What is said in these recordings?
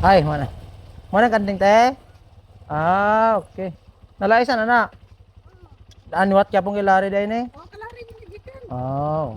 Ay, mana. Mana kanding te? Ah, okay. Nalaisan na na. Anwat kya pong ilari day ni? Oh.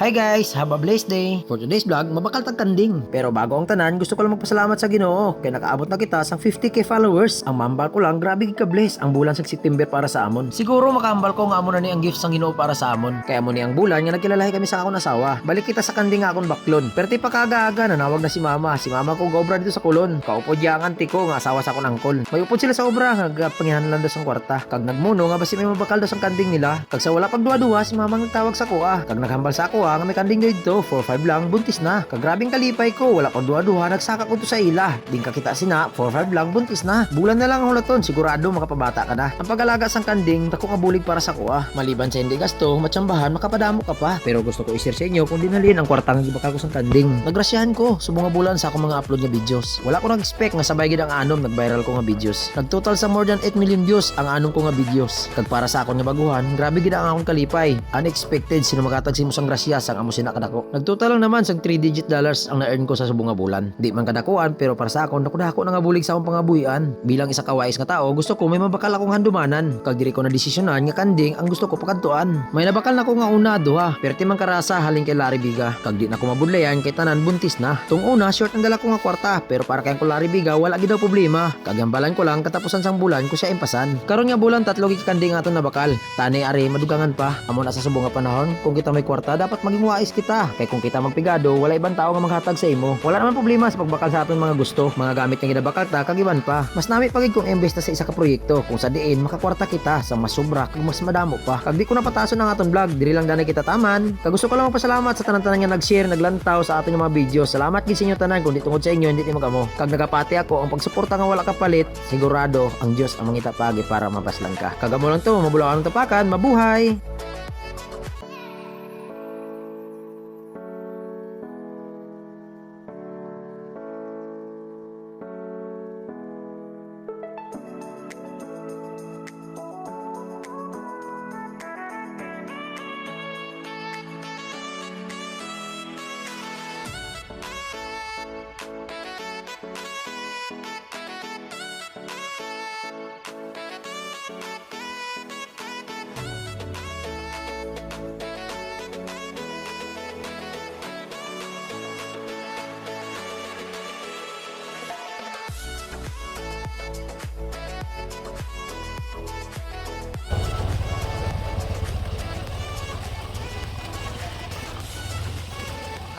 Hi guys, have a blessed day. For today's vlog, mabakal tag kanding. Pero bago ang tanan, gusto ko lang magpasalamat sa Ginoo kay nakaabot na kita sang 50k followers. Ang mambal ko lang, grabe ka bless ang bulan sa September para sa amon. Siguro makambal ko nga amo na ni ang gift sang Ginoo para sa amon. Kaya mo ni ang bulan nga nagkilalahi kami sa akong asawa. Balik kita sa kanding akong baklon. Pero ti pa kaga-aga nanawag na si mama. Si mama ko gobra dito sa kulon. Kaupo diya ang auntie ko nga asawa sa akong angkol. May upod sila sa obra nga nagpangihanlan daw sang kwarta. Kag nagmuno nga basi may mabakal daw sang kanding nila. Kag sa wala pag duwa-duwa si mama nagtawag sa kuha. Kag naghambal sa kuha nga may kanding dito 4-5 lang buntis na. Kag grabing kalipay ko wala pag duwa-duwa nagsaka ko to sa ila. Ding kakita sina 4-5 lang buntis na. Bulan na lang ang hulaton sigurado makapabata ka na. Ang pag-alaga sang kanding dako nga bulig para sa kuha. Maliban sa hindi gasto matsambahan makapadamo ka pa. Pero gusto ko i-share sa inyo kung dinalin ang kwartang gibakal ko sang kanding. Nagrasyahan ko mga bulan sa akong mga upload nga videos. Wala ko nag-expect nga sabay gid ang anom nag-viral ko nga videos. Nag-total sa more than 8 million views ang anong ko nga videos. Kag para sa akon nga baguhan, grabe gid ang akong kalipay. Unexpected sino makatag si mo sang grasya sang amo sina kadako. Nag-total naman sang 3 digit dollars ang na-earn ko sa subong nga bulan. Di man kadakuan pero para sa akon dako-dako na nga bulig sa akong pangabuhian. Bilang isa ka wais nga tao, gusto ko may mabakal akong handumanan. Kag diri ko na desisyonan nga kanding ang gusto ko pakantuan. May nabakal na ko nga una duha, pero timang karasa halin kay Larry Biga. Kag di na ko mabudlayan kay tanan buntis na. Tung una short ang dala ko nga kwarta, pero para kay Larry Biga wala gid daw problema. Kagambalan ko lang katapusan sang bulan ko siya impasan. Karon nga bulan tatlo gi kanding aton nabakal. Tani ari madugangan pa. Amo na sa subong nga panahon, kung kita may kwarta dapat maging kita. Kay kung kita magpigado, wala ibang tao nga maghatag sa imo. Wala naman problema sa pagbakal sa aton mga gusto. Mga gamit nga ginabakal ta kagiban pa. Mas nami pagid kung imbesta sa isa ka proyekto kung sa diin makakwarta kita sa mas sobra kag mas madamo pa. Kag di ko napataso ng aton vlog, diri lang danay kita taman. Kag gusto ko lang magpasalamat sa tanan-tanan nga nag-share, naglantaw sa aton mga video. Salamat gid sa inyo tanan kung di tungod sa inyo hindi ti magamo. Kag nagapati ako ang pagsuporta nga wala kapalit, sigurado ang Dios ang mangita pagi para mapaslang ka. Kagamo lang to, mabulakan tapakan, mabuhay.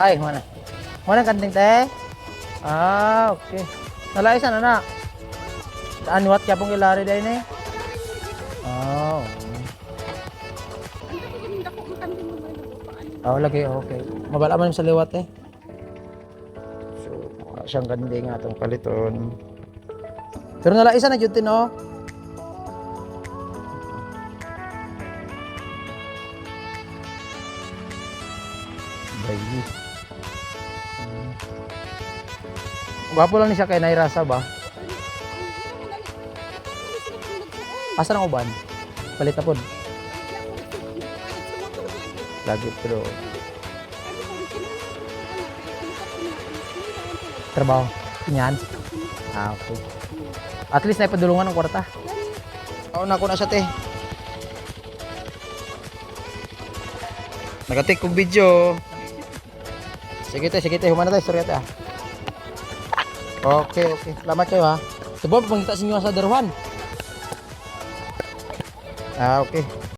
Ay, mana. Mana kanding te? Ah, okay. Nalaisan na na. Anwat kya pong ilari day ni? Oh. Oh, lagi okay. Mabala man sa liwat eh. So, wala siyang kanding atong paliton. Pero nalaisan na jud tin oh. Bayi. Gwapo lang ni siya kay Nairasa ba? Asa ang uban? Palit na pod. Lagi pero trabaho. Yan. Ah, okay. At least naipadulungan ng kwarta. Oo na ko na siya te. Nagatik kong video. Sige te, sige te, humana tayo, sorry te ah. Okay, okay. Salamat kayo ha. Subo, pagpangita sa inyo sa daruhan. Ah, okay.